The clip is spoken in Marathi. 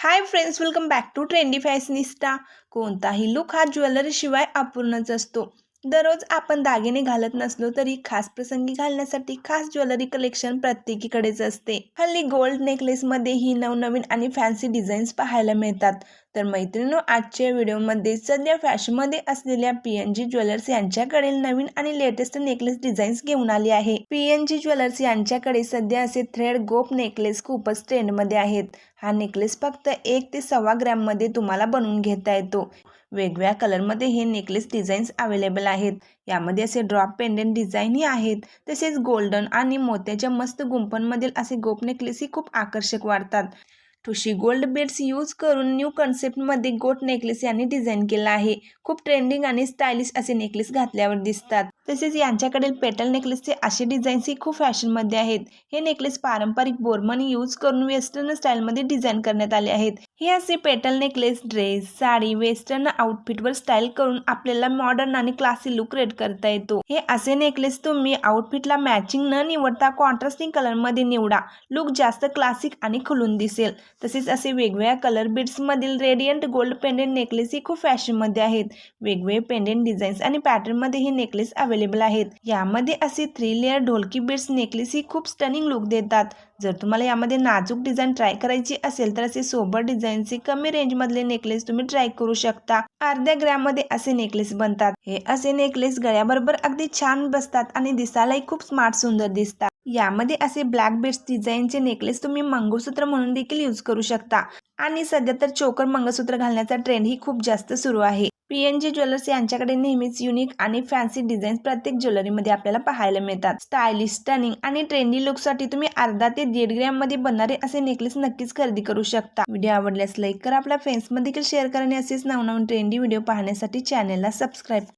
Hi friends welcome back to trendy fashionista कोणताही लुक हा ज्वेलरीशिवाय अपूर्णच असतो. दररोज आपण दागिने घालत नसलो तरी खास प्रसंगी घालण्यासाठी खास ज्वेलरी कलेक्शन प्रत्येकीकडेच असते. हल्ली गोल्ड नेकलेसमध्ये ही नवनवीन आणि फॅन्सी डिझाईन्स पाहायला मिळतात. तर मैत्रिणी आजच्या व्हिडिओमध्ये सध्या फॅशनमध्ये असलेल्या पी एन जी ज्वेलर्स यांच्याकडील नवीन आणि लेटेस्ट नेकलेस डिझाईन्स घेऊन आली आहे. पी एन जी ज्वेलर्स यांच्याकडे सध्या असे थ्रेड गोप नेकलेस खूपच ट्रेंडमध्ये आहेत. हा नेकलेस फक्त एक ते सव्वा ग्रॅममध्ये तुम्हाला बनवून घेता येतो. वेगवेगळ्या कलरमध्ये हे नेकलेस डिझाईन्स अवेलेबल आहेत. यामध्ये असे ड्रॉप पेंडेंट डिझाईनही आहेत. तसेच गोल्डन आणि मोत्याच्या मस्त गुंफनमधील असे गोप नेकलेसही खूप आकर्षक वाटतात ठुशी गोल्ड बेड्स यूज करून न्यू कन्सेप्टमध्ये गोट नेकलेस यांनी डिझाईन केला आहे. खूप ट्रेंडिंग आणि स्टायलिश असे नेकलेस घातल्यावर दिसतात. तसेच यांच्याकडील पेटल नेकलेसचे असे डिझाईन्सही खूप फॅशनमध्ये आहेत. हे नेकलेस पारंपरिक बोरमनी यूज करून वेस्टर्न स्टाईलमध्ये डिझाईन करण्यात आले आहेत. हे असे petal necklace dress sari western आउटफिटवर style करून आपल्याला मॉडर्न आणि क्लासी लुक क्रिएट करता येतो. हे असे नेकलेस तुम्ही आउटफिटला मॅचिंग न निवडता कॉन्ट्रास्टिंग कलरमध्ये निवडा. लुक जास्त क्लासिक आणि खुलून दिसेल. तसेच असे वेगवेगळ्या कलर बीड्समधील रेडियंट गोल्ड पेंडेंट नेकलेसही खूप फॅशनमध्ये आहेत. वेगवेगळे पेंडेंट डिझाईन्स आणि पॅटर्नमध्ये हे नेकलेस अवेलेबल आहेत. यामध्ये असे थ्री लेअर ढोलकी बीड्स नेकलेस ही खूप स्टनिंग लुक देतात. जर तुम्हाला यामध्ये नाजूक डिझाईन ट्राय करायची असेल तर असे सोबत डिझाईनचे कमी रेंजमधले नेकलेस तुम्ही ट्राय करू शकता. अर्ध्या ग्रॅममध्ये असे नेकलेस बनतात. हे असे नेकलेस गळ्याबरोबर अगदी छान बसतात आणि दिसायलाही खूप स्मार्ट सुंदर दिसतात. यामध्ये असे ब्लॅक बेड्स डिझाईनचे नेकलेस तुम्ही मंगळसूत्र म्हणून देखील यूज करू शकता. आणि सध्या तर चोकर मंगळसूत्र घालण्याचा ट्रेंड ही खूप जास्त सुरू आहे. पीएनजी ज्वेलर्स यांच्याकडे नेहमीच युनिक आणि फॅन्सी डिझाईन्स प्रत्येक ज्वेलरीमध्ये आपल्याला पाहायला मिळतात. स्टायलिश स्टनिंग आणि ट्रेंडी लुकसाठी तुम्ही अर्धा ते दीड ग्रॅममध्ये बनणारे असे नेकलेस नक्कीच खरेदी करू शकता. व्हिडिओ आवडल्यास लाईक करा. आपल्या फ्रेंड्समध्ये देखील शेअर करा आणि असेच नवनवीन ट्रेंडी व्हिडिओ पाहण्यासाठी चॅनेलला सबस्क्राईब